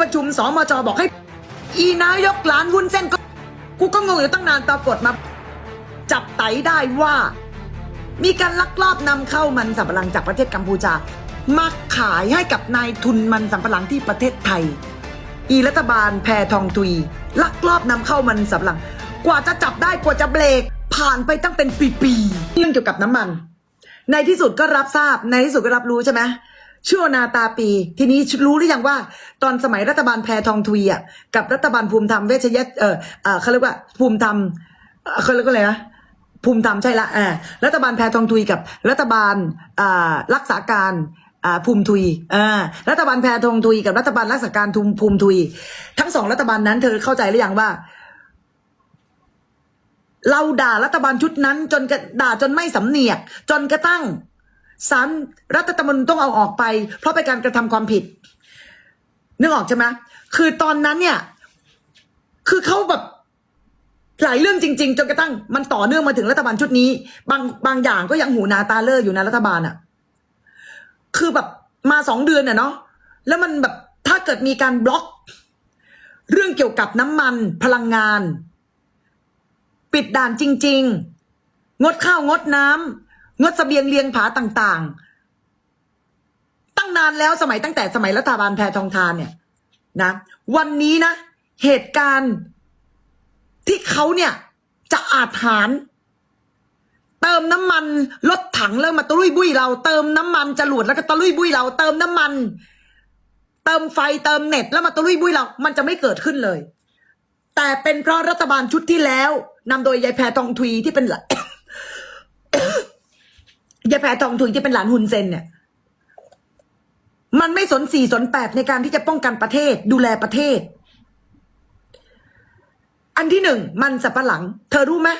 ประชุมสมจบอกให้ อีนายกหลานวุ้นเส้นก็ กูก็งงอยู่ตั้งนานปรากฏมา จับไตได้ว่า มีการลักลอบนำเข้ามันสำปะหลังจากประเทศกัมพูชามาขายให้กับนายทุนมันสำปะหลังที่ประเทศไทย อีรัฐบาลแพทองทุยลักลอบนำเข้ามันสำปะหลัง กว่าจะจับได้กว่าจะเบรกผ่านไปตั้งเป็นปีๆเรื่องเกี่ยวกับน้ำมัน ในที่สุดก็รับทราบในที่สุดก็รับรู้ใช่ไหม ชั่วนาตาปี ทีนี้รู้หรือยังว่า ตอนสมัยรัฐบาลแพทองทุยอะกับรัฐบาลภูมิธรรมเวชยะเออเออเขาเรียกว่าภูมิธรรมเขาเรียกว่าอะไรนะภูมิธรรมใช่ละอ่ารัฐบาลแพทองทุยกับรัฐบาลอ่ารักษาการอ่าภูมิทุยอ่ารัฐบาลแพทองทุยกับรัฐบาลรักษาการทุมภูมิทุย ทั้งสองรัฐบาลนั้นเธอเข้าใจหรือยังว่า เราด่ารัฐบาลชุดนั้น จนกระด่าจนไม่สำเนียก จนกระทั่ง สารรัฐธรรมนูญต้องเอาออกไป เพราะเป็นการกระทำความผิด นึกออกใช่ไหมคือตอนนั้นเนี่ย คือเขาแบบหลายเรื่องจริง ๆ จนกระทั่งมันต่อเนื่องมาถึงรัฐบาลชุดนี้ บางบางอย่างก็ยังหูนาตาเลอร์อยู่นะรัฐบาลอะคือแบบมาสองเดือนเนี่ยเนาะแล้วมันแบบถ้าเกิดมีการบล็อก เรื่องเกี่ยวกับน้ำมันพลังงาน ปิดด่านจริง ๆ งดข้าวงดน้ำ งดเสบียงเลียงผาต่างๆ ตั้งนานแล้วสมัยตั้งแต่สมัยรัฐบาลแพทองทานเนี่ยนะวันนี้นะ เหตุการณ์ที่เขาเนี่ยจะอาจหาร เติมน้ำมันรถถังเริ่มมาตะลุยบุยเรา เติมน้ำมันจรวดแล้วก็ตะลุยบุยเรา เติมน้ำมัน เติมไฟเติมเน็ตแล้วมาตะลุยบุยเรา มันจะไม่เกิดขึ้นเลย แต่เป็นเพราะรัฐบาลชุดที่แล้วนำโดยยายแพรทองทุยที่เป็น แพทองทุยที่เป็นหลานฮุนเซนเนี่ย มันไม่สนสี่สนแปดในการที่จะป้องกันประเทศ ดูแลประเทศ อันที่หนึ่งมันสับปะหลัง เธอรู้ไหม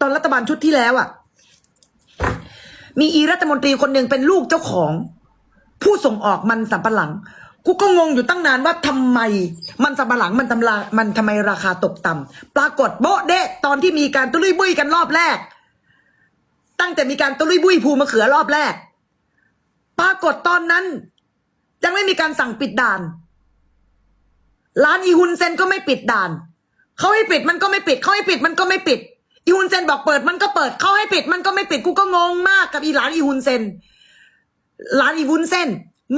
ตอนรัฐบาลชุดที่แล้วอะ่ะ มีอีรัฐมนตรีคนหนึ่งเป็นลูกเจ้าของ ผู้ส่งออกมันสับปะหลังกูก็งงอยู่ตั้งนานว่าทำไม มันสับปะหลังมันทำลามันทำไมราคาตกต่ำปรากฏโบ๊ะเดะตอนที่มีการตุลุยบุยกันรอบแรก ตั้งแต่มีการตุลุยบุยภูมะเขือรอบแรก ปรากฏตอนนั้น ยังไม่มีการสั่งปิดด่าน ร้านอีฮุนเซนก็ไม่ปิดด่าน เขาให้ปิดมันก็ไม่ปิด เขาให้ปิดมันก็ไม่ปิด อีฮุนเซนบอกเปิดมันก็เปิด เขาให้ปิดมันก็ไม่ปิด กูก็งงมากกับอีหลานอีฮุนเซนหลานอีวุ้นเส้น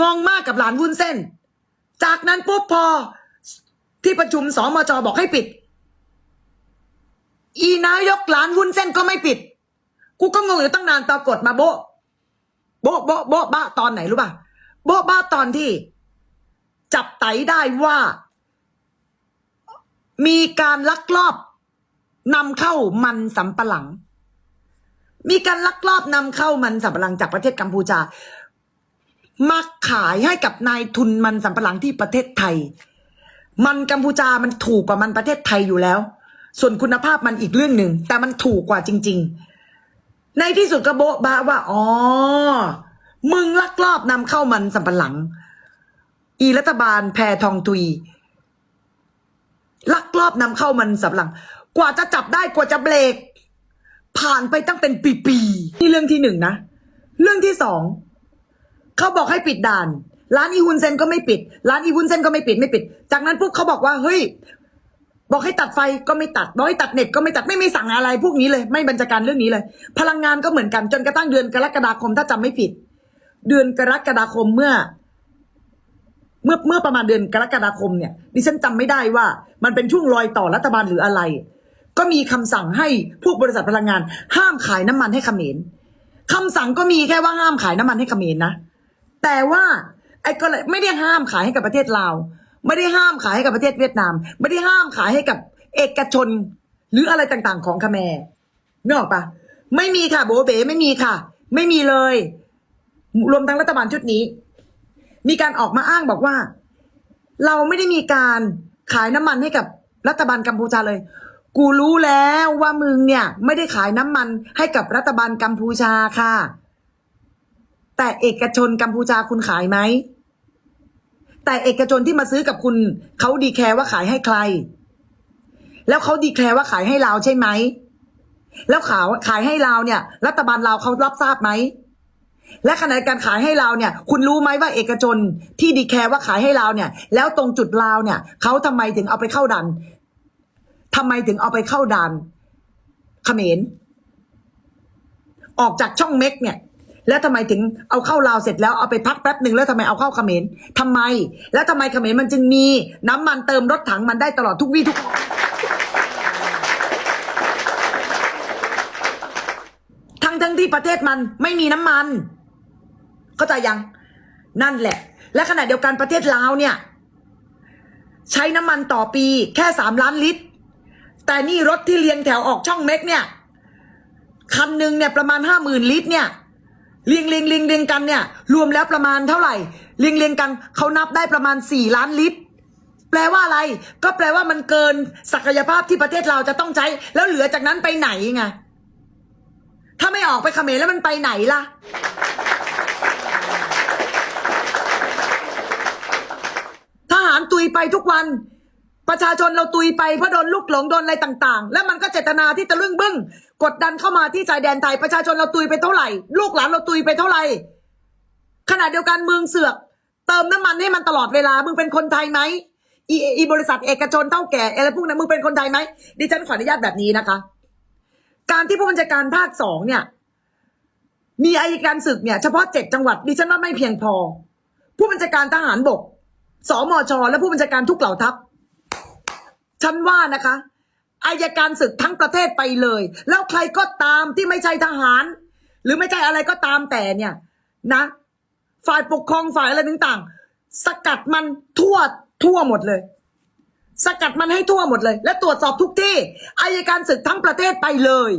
งงมากกับหลานวุ้นเส้น จากนั้นปุ๊บพอที่ประชุมสมจบอกให้ปิด อีนายกหลานวุ้นเส้นก็ไม่ปิด กูก็งงอยู่ตั้งนานปรากฏมาโบะโบะโบะโบะบ้าตอนไหนรู้ป่ะโบะบ้าตอนที่ จับไตได้ว่า มีการลักลอบนำเข้ามันสำปะหลัง มีการลักลอบนำเข้ามันสำปะหลังจากประเทศกัมพูชามาขายให้กับนายทุนมันสำปะหลังที่ประเทศไทย มันกัมพูชามันถูกกว่ามันประเทศไทยอยู่แล้ว ส่วนคุณภาพมันอีกเรื่องหนึ่ง แต่มันถูกกว่าจริง ๆ ในที่สุดก็โบ๊ะบะว่า อ๋อ มึงลักลอบนำเข้ามันสำปะหลัง อีรัฐบาลแพทองทุย ลักลอบนำเข้ามันสำปะหลัง กว่าจะจับได้กว่าจะเบรก ผ่านไปตั้งเป็นปีๆนี่เรื่องที่หนึ่งนะ เรื่องที่สองเขาบอกให้ปิดด่าน ร้านอีฮุนเซนก็ไม่ปิด ร้านอีฮุนเซนก็ไม่ปิดไม่ปิด จากนั้นปุ๊บเขาบอกว่าเฮ้ย บอกให้ตัดไฟก็ไม่ตัดบอกให้ตัดเน็ตก็ไม่ตัดไม่มีสั่งอะไร พวกนี้เลยไม่บัญชาการเรื่องนี้เลย พลังงานก็เหมือนกันจนกระทั่งเดือนกรกฎาคมถ้าจำไม่ผิด เดือนกรกฎาคมเมื่อ เมื่อเมื่อประมาณเดือนกรกฎาคมเนี่ยดิฉันจำไม่ได้ว่า มันเป็นช่วงรอยต่อรัฐบาลหรืออะไร ก็มีคำสั่งให้พวกบริษัทพลังงาน ห้ามขายน้ำมันให้เขมรคำสั่งก็มีแค่ว่าห้ามขายน้ำมันให้เขมรนะแต่ว่าไอ้ก็เลยไม่ได้ห้ามขายให้กับประเทศลาว ไม่ได้ห้ามขายให้กับประเทศเวียดนาม ไม่ได้ห้ามขายให้กับเอกชน หรืออะไรต่างๆ ของคาแมร์นึกออกปะไม่มีค่ะโบเบไม่มีค่ะ ไม่มีเลย รวมทั้งรัฐบาลชุดนี้ มีการออกมาอ้างบอกว่า เราไม่ได้มีการขายน้ำมันให้กับรัฐบาลกัมพูชาเลย กูรู้แล้วว่ามึงเนี่ย ไม่ได้ขายน้ำมันให้กับรัฐบาลกัมพูชาค่ะ แต่เอกชนกัมพูชาคุณขายไหม แต่เอกชนที่มาซื้อกับคุณเขาดีแคร์ว่าขายให้ใคร แล้วเขาดีแคร์ว่าขายให้เราใช่ไหมแล้วขาวขายให้เราเนี่ย รัฐบาลเราเขารับทราบไหมและขณะการขายให้เราเนี่ย คุณรู้ไหมว่าเอกชนที่ดีแคร์ว่าขายให้เราเนี่ย แล้วตรงจุดลาเนี่ยเขาทำไมถึงเอาไปเข้าดันทำไมถึงเอาไปเข้าดันเขมรออกจากช่องเม็กเนี่ย แล้วทำไมถึงเอาเข้าลาวเสร็จแล้วเอาไปพักแป๊บหนึ่งแล้วทำไมเอาเข้าเขมรทำไม แล้วทำไมเขมรมันจึงมีน้ำมันเติมรถถังมันได้ตลอดทุกวี่ทุกทั้งทั้งที่ประเทศมันไม่มีน้ำมัน เข้าใจยัง นั่นแหละ และขณะเดียวกันประเทศลาวเนี่ย ใช้น้ำมันต่อปีแค่สามล้านลิตร แต่นี่รถที่เรียงแถวออกช่องเม็กเนี่ยคันหนึ่งเนี่ยประมาณห้าหมื่นลิตรเนี่ย เรียงเรียงเรียงเรียงกันเนี่ย รวมแล้วประมาณเท่าไหร่ เรียงเรียงกันเขานับได้ประมาณสี่ล้านลิตร แปลว่าอะไร ก็แปลว่ามันเกินศักยภาพที่ประเทศเราจะต้องใช้ แล้วเหลือจากนั้นไปไหนไงถ้าไม่ออกไปเขมรแล้วมันไปไหนล่ะ ทหารตุยไปทุกวัน ประชาชนเราตุยไปเพราะโดนลูกหลงโดนอะไรต่างๆ แล้วมันก็เจตนาที่จะลึ่งบึ้งกดดันเข้ามาที่ชายแดนไทยประชาชนเราตุยไปเท่าไหร่ ลูกหลานเราตุยไปเท่าไหร่ขณะเดียวกันเมืองเสือก เติมน้ำมันให้มันตลอดเวลามึงเป็นคนไทยไหมอีอีบริษัทเอกชนเท่าแก่อะไรพวกนั้นมึงเป็นคนไทยไหมดิฉันขออนุญาตแบบนี้นะคะ การที่ผู้บัญชาการภาคสองเนี่ย มีอายการศึกเนี่ยเฉพาะเจ็ดจังหวัดดิฉันว่าไม่เพียงพอ ผู้บัญชาการทหารบกสมชและผู้บัญชาการทุกเหล่าทัพ ฉันว่านะคะอายการศึกทั้งประเทศไปเลย แล้วใครก็ตามที่ไม่ใช่ทหาร หรือไม่ใช่อะไรก็ตามแต่เนี่ยนะ ฝ่ายปกครองฝ่ายอะไรต่างๆ สกัดมันทั่วทั่วหมดเลย สกัดมันให้ทั่วหมดเลย และตรวจสอบทุกที่อายการศึกทั้งประเทศไปเลย